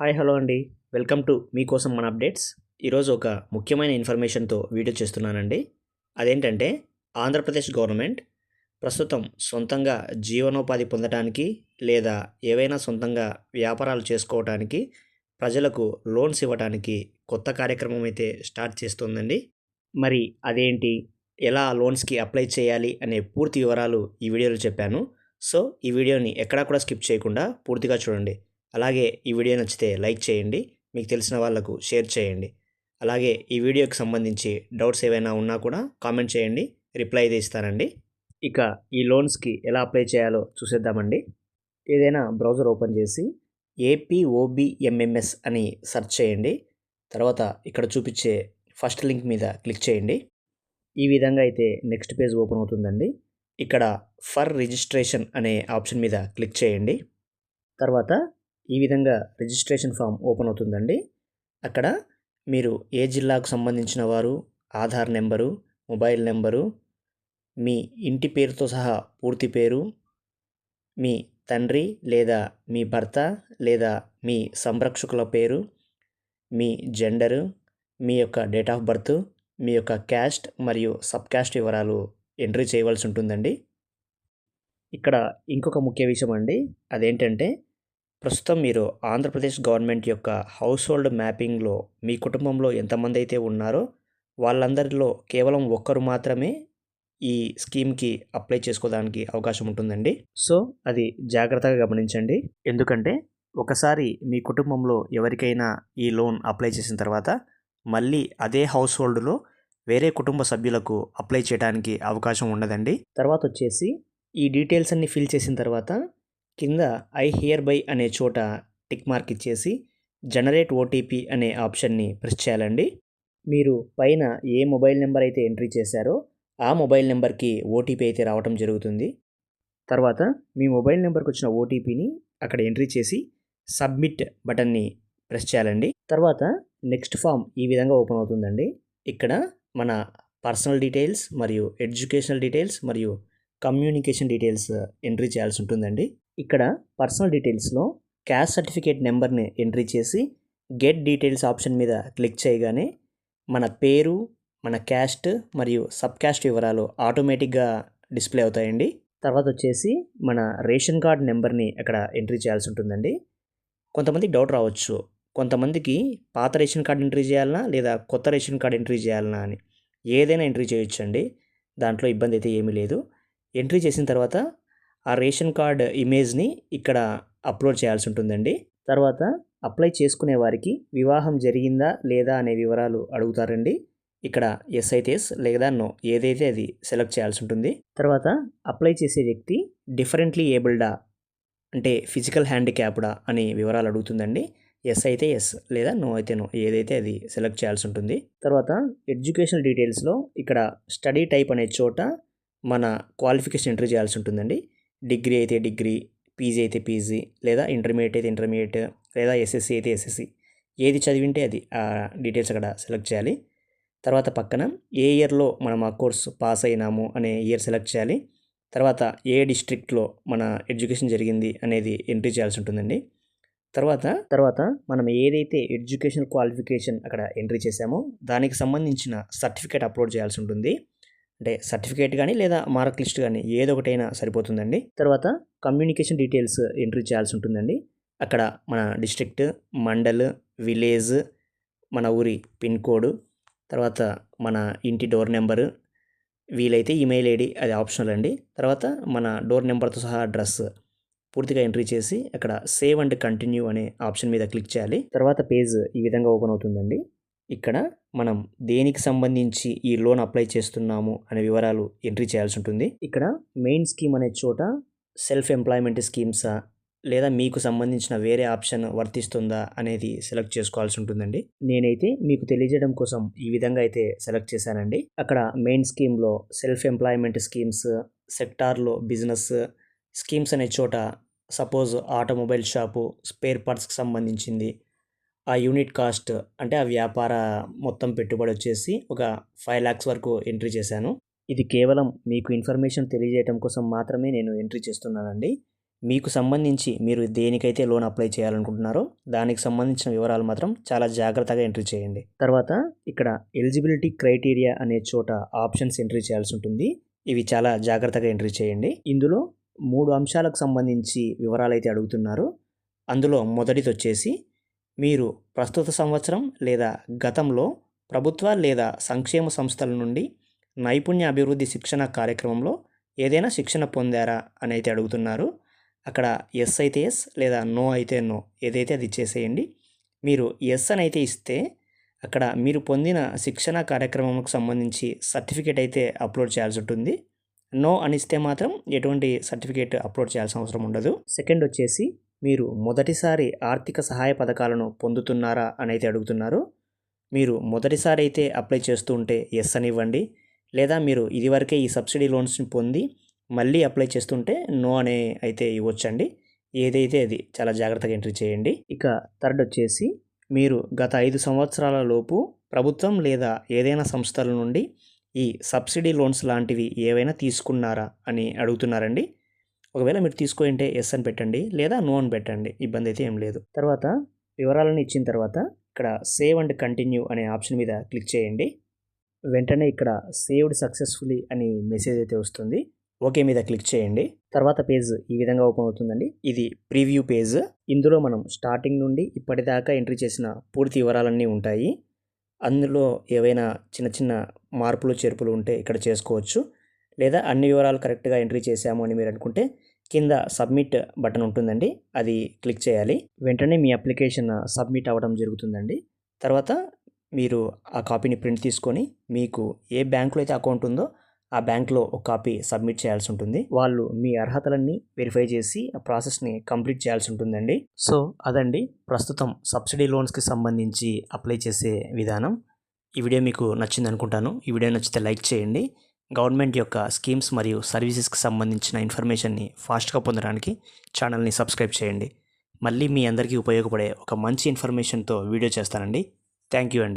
Hi hello అండి. Welcome to మీకోసం మన అప్డేట్స్. ఈరోజు ఒక ముఖ్యమైన ఇన్ఫర్మేషన్తో వీడియో చేస్తున్నానండి. అదేంటంటే ఆంధ్రప్రదేశ్ గవర్నమెంట్ ప్రస్తుతం సొంతంగా జీవనోపాధి పొందడానికి లేదా ఏవైనా సొంతంగా వ్యాపారాలు చేసుకోవడానికి ప్రజలకు లోన్స్ ఇవ్వడానికి కొత్త కార్యక్రమం అయితే స్టార్ట్ చేస్తుందండి. మరి అదేంటి? ఎలా లోన్స్కి అప్లై చేయాలి అనే పూర్తి వివరాలు ఈ వీడియోలో చెప్పాను. సో ఈ వీడియోని ఎక్కడా కూడా స్కిప్ చేయకుండా పూర్తిగా చూడండి. అలాగే ఈ వీడియో నచ్చితే లైక్ చేయండి మీకు తెలిసిన వాళ్ళకు షేర్ చేయండి. అలాగే ఈ వీడియోకి సంబంధించి డౌట్స్ ఏవైనా ఉన్నా కూడా కామెంట్ చేయండి రిప్లై అయితే ఇస్తానండి. ఇక ఈ లోన్స్కి ఎలా అప్లై చేయాలో చూసేద్దామండి. ఏదైనా బ్రౌజర్ ఓపెన్ చేసి ఏపీఓబిఎంఎంఎస్ అని సెర్చ్ చేయండి. తర్వాత ఇక్కడ చూపించే ఫస్ట్ లింక్ మీద క్లిక్ చేయండి. ఈ విధంగా అయితే నెక్స్ట్ పేజ్ ఓపెన్ అవుతుందండి. ఇక్కడ ఫర్ రిజిస్ట్రేషన్ అనే ఆప్షన్ మీద క్లిక్ చేయండి. తర్వాత ఈ విధంగా రిజిస్ట్రేషన్ ఫామ్ ఓపెన్ అవుతుందండి. అక్కడ మీరు ఏ జిల్లాకు సంబంధించిన వారు ఆధార్ నెంబరు మొబైల్ నెంబరు మీ ఇంటి పేరుతో సహా పూర్తి పేరు మీ తండ్రి లేదా మీ భర్త లేదా మీ సంరక్షకుల పేరు మీ జెండరు మీ యొక్క డేట్ ఆఫ్ బర్త్ మీ యొక్క క్యాస్ట్ మరియు సబ్ క్యాస్ట్ వివరాలు ఎంట్రీ చేయవలసి ఉంటుందండి. ఇక్కడ ఇంకొక ముఖ్య విషయం అండి. అదేంటంటే ప్రస్తుతం మీరు ఆంధ్రప్రదేశ్ గవర్నమెంట్ యొక్క హౌస్ హోల్డ్ మ్యాపింగ్లో మీ కుటుంబంలో ఎంతమంది అయితే ఉన్నారో వాళ్ళందరిలో కేవలం ఒక్కరు మాత్రమే ఈ స్కీమ్కి అప్లై చేసుకోవడానికి అవకాశం ఉంటుందండి. సో అది జాగ్రత్తగా గమనించండి. ఎందుకంటే ఒకసారి మీ కుటుంబంలో ఎవరికైనా ఈ లోన్ అప్లై చేసిన తర్వాత మళ్ళీ అదే హౌస్ హోల్డ్లో వేరే కుటుంబ సభ్యులకు అప్లై చేయడానికి అవకాశం ఉండదండి. తర్వాత వచ్చేసి ఈ డీటెయిల్స్ అన్ని ఫిల్ చేసిన తర్వాత కింద ఐ హియర్ బై అనే చోట టిక్ మార్క్ ఇచ్చేసి జనరేట్ ఓటీపీ అనే ఆప్షన్ని ప్రెస్ చేయాలండి. మీరు పైన ఏ మొబైల్ నెంబర్ అయితే ఎంట్రీ చేశారో ఆ మొబైల్ నెంబర్కి ఓటీపీ అయితే రావటం జరుగుతుంది. తర్వాత మీ మొబైల్ నెంబర్కి వచ్చిన ఓటీపీని అక్కడ ఎంట్రీ చేసి సబ్మిట్ బటన్ని ప్రెస్ చేయాలండి. తర్వాత నెక్స్ట్ ఫామ్ ఈ విధంగా ఓపెన్ అవుతుందండి. ఇక్కడ మన పర్సనల్ డీటెయిల్స్ మరియు ఎడ్యుకేషనల్ డీటెయిల్స్ మరియు కమ్యూనికేషన్ డీటెయిల్స్ ఎంట్రీ చేయాల్సి ఉంటుందండి. ఇక్కడ పర్సనల్ డీటెయిల్స్లో క్యాస్ట్ సర్టిఫికేట్ నెంబర్ని ఎంట్రీ చేసి గెట్ డీటెయిల్స్ ఆప్షన్ మీద క్లిక్ చేయగానే మన పేరు మన క్యాస్ట్ మరియు సబ్ క్యాస్ట్ వివరాలు ఆటోమేటిక్గా డిస్ప్లే అవుతాయండి. తర్వాత వచ్చేసి మన రేషన్ కార్డ్ నెంబర్ని అక్కడ ఎంట్రీ చేయాల్సి ఉంటుందండి. కొంతమంది డౌట్ రావచ్చు. కొంతమందికి పాత రేషన్ కార్డు ఎంట్రీ చేయాలన్నా లేదా కొత్త రేషన్ కార్డు ఎంట్రీ చేయాలన్నా అని ఏదైనా ఎంట్రీ చేయొచ్చండి. దాంట్లో ఇబ్బంది అయితే ఏమీ లేదు. ఎంట్రీ చేసిన తర్వాత ఆ రేషన్ కార్డ్ ఇమేజ్ని ఇక్కడ అప్లోడ్ చేయాల్సి ఉంటుందండి. తర్వాత అప్లై చేసుకునే వారికి వివాహం జరిగిందా లేదా అనే వివరాలు అడుగుతారండి. ఇక్కడ ఎస్ అయితే ఎస్ లేదా నో ఏదైతే అది సెలెక్ట్ చేయాల్సి ఉంటుంది. తర్వాత అప్లై చేసే వ్యక్తి డిఫరెంట్లీ ఏబుల్డా అంటే ఫిజికల్ హ్యాండిక్యాప్డా అని వివరాలు అడుగుతుందండి. ఎస్ అయితే ఎస్ లేదా నో అయితే నో ఏదైతే అది సెలెక్ట్ చేయాల్సి ఉంటుంది. తర్వాత ఎడ్యుకేషనల్ డీటెయిల్స్లో ఇక్కడ స్టడీ టైప్ అనే చోట మన క్వాలిఫికేషన్ ఎంట్రీ చేయాల్సి ఉంటుందండి. డిగ్రీ అయితే డిగ్రీ పీజీ అయితే పీజీ లేదా ఇంటర్మీడియట్ అయితే ఇంటర్మీడియట్ లేదా ఎస్ఎస్సి అయితే ఎస్ఎస్సి. ఏది చదివింటే అది ఆ డీటెయిల్స్ అక్కడ సెలెక్ట్ చేయాలి. తర్వాత పక్కన ఏ ఇయర్లో మనం ఆ కోర్సు పాస్ అయినాము అనే ఇయర్ సెలెక్ట్ చేయాలి. తర్వాత ఏ డిస్ట్రిక్ట్లో మన ఎడ్యుకేషన్ జరిగింది అనేది ఎంట్రీ చేయాల్సి ఉంటుందండి. తర్వాత తర్వాత మనం ఏదైతే ఎడ్యుకేషన్ క్వాలిఫికేషన్ అక్కడ ఎంట్రీ చేశామో దానికి సంబంధించిన సర్టిఫికేట్ అప్లోడ్ చేయాల్సి ఉంటుంది. అంటే సర్టిఫికేట్ కానీ లేదా మార్క్ లిస్ట్ కానీ ఏదో ఒకటైనా సరిపోతుందండి. తర్వాత కమ్యూనికేషన్ డీటెయిల్స్ ఎంట్రీ చేయాల్సి ఉంటుందండి. అక్కడ మన డిస్ట్రిక్ట్ మండల్ విలేజ్ మన ఊరి పిన్ కోడ్ తర్వాత మన ఇంటి డోర్ నెంబరు వీలైతే ఈమెయిల్ ఐడి అది ఆప్షనల్ అండి. తర్వాత మన డోర్ నెంబర్తో సహా అడ్రస్ పూర్తిగా ఎంట్రీ చేసి అక్కడ సేవ్ అండ్ కంటిన్యూ అనే ఆప్షన్ మీద క్లిక్ చేయాలి. తర్వాత పేజ్ ఈ విధంగా ఓపెన్ అవుతుందండి. ఇక్కడ మనం దేనికి సంబంధించి ఈ లోన్ అప్లై చేస్తున్నాము అనే వివరాలు ఎంట్రీ చేయాల్సి ఉంటుంది. ఇక్కడ మెయిన్ స్కీమ్ అనే చోట సెల్ఫ్ ఎంప్లాయ్మెంట్ స్కీమ్సా లేదా మీకు సంబంధించిన వేరే ఆప్షన్ వర్తిస్తుందా అనేది సెలెక్ట్ చేసుకోవాల్సి ఉంటుందండి. నేనైతే మీకు తెలియజేయడం కోసం ఈ విధంగా అయితే సెలెక్ట్ చేశానండి. అక్కడ మెయిన్ స్కీమ్లో సెల్ఫ్ ఎంప్లాయ్మెంట్ స్కీమ్స్ సెక్టార్లో బిజినెస్ స్కీమ్స్ అనే చోట సపోజ్ ఆటోమొబైల్ షాపు స్పేర్ పార్ట్స్కి సంబంధించింది ఆ యూనిట్ కాస్ట్ అంటే ఆ వ్యాపార మొత్తం పెట్టుబడి వచ్చేసి ఒక ఫైవ్ ల్యాక్స్ వరకు ఎంట్రీ చేశాను. ఇది కేవలం మీకు ఇన్ఫర్మేషన్ తెలియజేయడం కోసం మాత్రమే నేను ఎంట్రీ చేస్తున్నానండి. మీకు సంబంధించి మీరు దేనికైతే లోన్ అప్లై చేయాలనుకుంటున్నారో దానికి సంబంధించిన వివరాలు మాత్రం చాలా జాగ్రత్తగా ఎంట్రీ చేయండి. తర్వాత ఇక్కడ ఎలిజిబిలిటీ క్రైటీరియా అనే చోట ఆప్షన్స్ ఎంట్రీ చేయాల్సి ఉంటుంది. ఇవి చాలా జాగ్రత్తగా ఎంట్రీ చేయండి. ఇందులో మూడు అంశాలకు సంబంధించి వివరాలు అయితే అడుగుతున్నారు. అందులో మొదటిది వచ్చేసి మీరు ప్రస్తుత సంవత్సరం లేదా గతంలో ప్రభుత్వ లేదా సంక్షేమ సంస్థల నుండి నైపుణ్య అభివృద్ధి శిక్షణ కార్యక్రమంలో ఏదైనా శిక్షణ పొందారా అని అయితే అడుగుతున్నారు. అక్కడ ఎస్ అయితే ఎస్ లేదా నో అయితే నో ఏదైతే అది ఇచ్చేసేయండి మీరు ఎస్ అని అయితే ఇస్తే అక్కడ మీరు పొందిన శిక్షణ కార్యక్రమంకు సంబంధించి సర్టిఫికేట్ అయితే అప్లోడ్ చేయాల్సి ఉంటుంది. నో అని ఇస్తే మాత్రం ఎటువంటి సర్టిఫికేట్ అప్లోడ్ చేయాల్సిన అవసరం ఉండదు. సెకండ్ వచ్చేసి మీరు మొదటిసారి ఆర్థిక సహాయ పథకాలను పొందుతున్నారా అని అయితే అడుగుతున్నారు. మీరు మొదటిసారి అయితే అప్లై చేస్తూ ఉంటే ఎస్ అని ఇవ్వండి. లేదా మీరు ఇదివరకే ఈ సబ్సిడీ లోన్స్ని పొంది మళ్ళీ అప్లై చేస్తుంటే నో అనే అయితే ఇవ్వచ్చండి. ఏదైతే అది చాలా జాగ్రత్తగా ఎంట్రీ చేయండి. ఇక థర్డ్ వచ్చేసి మీరు గత ఐదు సంవత్సరాల లోపు ప్రభుత్వం లేదా ఏదైనా సంస్థల నుండి ఈ సబ్సిడీ లోన్స్ లాంటివి ఏవైనా తీసుకున్నారా అని అడుగుతున్నారండి. ఒకవేళ మీరు తీసుకుంటే ఎస్ అని పెట్టండి లేదా నో అని పెట్టండి ఇబ్బంది అయితే ఏం లేదు. తర్వాత వివరాలను ఇచ్చిన తర్వాత ఇక్కడ సేవ్ అండ్ కంటిన్యూ అనే ఆప్షన్ మీద క్లిక్ చేయండి. వెంటనే ఇక్కడ సేవ్డ్ సక్సెస్ఫుల్లీ అని మెసేజ్ అయితే వస్తుంది. ఓకే మీద క్లిక్ చేయండి. తర్వాత పేజ్ ఈ విధంగా ఓపెన్ అవుతుందండి. ఇది ప్రీవ్యూ పేజ్ ఇందులో మనం స్టార్టింగ్ నుండి ఇప్పటిదాకా ఎంట్రీ చేసిన పూర్తి వివరాలన్నీ ఉంటాయి. అందులో ఏవైనా చిన్న చిన్న మార్పులు చేర్పులు ఉంటే ఇక్కడ చేసుకోవచ్చు. లేదా అన్ని వివరాలు కరెక్ట్గా ఎంట్రీ చేశాము అని మీరు అనుకుంటే కింద సబ్మిట్ బటన్ ఉంటుందండి. అది క్లిక్ చేయాలి. వెంటనే మీ అప్లికేషన్ సబ్మిట్ అవ్వడం జరుగుతుందండి. తర్వాత మీరు ఆ కాపీని ప్రింట్ తీసుకొని మీకు ఏ బ్యాంకులో అయితే అకౌంట్ ఉందో ఆ బ్యాంక్లో ఒక కాపీ సబ్మిట్ చేయాల్సి ఉంటుంది. వాళ్ళు మీ అర్హతలన్నీ వెరిఫై చేసి ఆ ప్రాసెస్ని కంప్లీట్ చేయాల్సి ఉంటుందండి. సో అదండి. ప్రస్తుతం సబ్సిడీ లోన్స్కి సంబంధించి అప్లై చేసే విధానం. ఈ వీడియో మీకు నచ్చింది అనుకుంటాను ఈ వీడియో నచ్చితే లైక్ చేయండి. గవర్నమెంట్ యొక్క స్కీమ్స్ మరియు సర్వీసెస్కి సంబంధించిన ఇన్ఫర్మేషన్ని ఫాస్ట్గా పొందడానికి ఛానల్ని సబ్స్క్రైబ్ చేయండి. మళ్ళీ మీ అందరికీ ఉపయోగపడే ఒక మంచి ఇన్ఫర్మేషన్తో వీడియో చేస్తానండి. థ్యాంక్ యూ అండి.